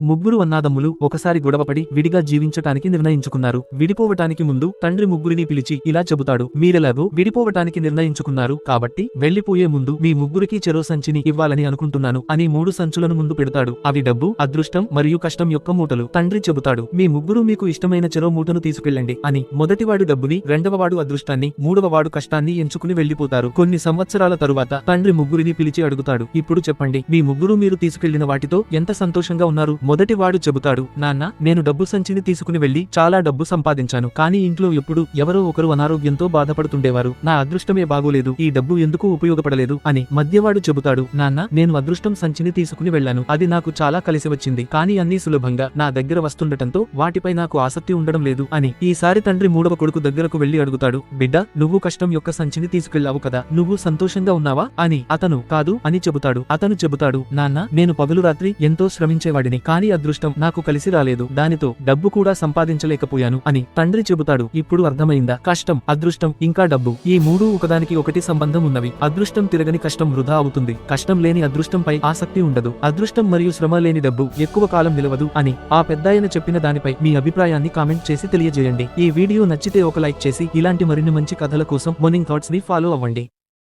ముగ్గురు అన్నాదమ్ములు ఒకసారి గొడవపడి విడిగా జీవించటానికి నిర్ణయించుకున్నారు. విడిపోవటానికి ముందు తండ్రి ముగ్గురిని పిలిచి ఇలా చెబుతాడు మీరెలాగో విడిపోవటానికి నిర్ణయించుకున్నారు కాబట్టి వెళ్ళిపోయే ముందు మీ ముగ్గురికి చెరో సంచిని ఇవ్వాలని అనుకుంటున్నాను అని మూడు సంచులను ముందు పెడతాడు. అవి డబ్బు అదృష్టం మరియు కష్టం యొక్క మూటలు. తండ్రి చెబుతాడు మీ ముగ్గురు మీకు ఇష్టమైన చెరో మూటను తీసుకెళ్ళండి అని. మొదటివాడు డబ్బుని రెండవవాడు అదృష్టాన్ని మూడవవాడు కష్టాన్ని ఎంచుకుని వెళ్ళిపోతారు కొన్ని సంవత్సరాల తరువాత తండ్రి ముగ్గురిని పిలిచి అడుగుతాడు ఇప్పుడు చెప్పండి మీ ముగ్గురు మీరు తీసుకెళ్ళిన వాటితో ఎంత సంతోషంగా ఉన్నారు? మొదటివాడు చెబుతాడు నాన్న నేను డబ్బు సంచిని తీసుకుని వెళ్ళి చాలా డబ్బు సంపాదించాను కానీ ఇంట్లో ఎప్పుడు ఎవరో ఒకరు అనారోగ్యంతో బాధపడుతుండేవారు. నా అదృష్టమే బాగోలేదు ఈ డబ్బు ఎందుకు ఉపయోగపడలేదు? అని మధ్యవాడు చెబుతాడు నాన్న నేను అదృష్టం సంచిని తీసుకుని వెళ్ళాను అది నాకు చాలా కలిసి వచ్చింది కానీ అన్ని సులభంగా నా దగ్గర వస్తుండటంతో వాటిపై నాకు ఆసక్తి ఉండడం లేదు అని ఈసారి తండ్రి మూడవ కొడుకు దగ్గరకు వెళ్ళి అడుగుతాడు బిడ్డ నువ్వు కష్టం యొక్క సంచిని తీసుకెళ్ళావు కదా నువ్వు సంతోషంగా ఉన్నావా? అని అతను కాదు అని చెబుతాడు అతను చెబుతాడు నాన్న నేను పగలు రాత్రి ఎంతో శ్రమించేవాడిని కానీ కానీ అదృష్టం నాకు కలిసి రాలేదు. దానితో డబ్బు కూడా సంపాదించలేకపోయాను అని తండ్రి చెబుతాడు. ఇప్పుడు అర్థమైందా? కష్టం అదృష్టం ఇంకా డబ్బు. ఈ మూడు ఒకదానికి ఒకటి సంబంధం ఉన్నవి. అదృష్టం తిరగని కష్టం వృధా అవుతుంది. కష్టం లేని అదృష్టంపై ఆసక్తి ఉండదు. అదృష్టం మరియు శ్రమ లేని డబ్బు ఎక్కువ కాలం నిలవదు అని ఆ పెద్దాయన చెప్పిన దానిపై మీ అభిప్రాయాన్ని కామెంట్ చేసి తెలియజేయండి. ఈ వీడియో నచ్చితే ఒక లైక్ చేసి ఇలాంటి మరిన్ని మంచి కథల కోసం మార్నింగ్ థాట్స్ని ఫాలో అవ్వండి.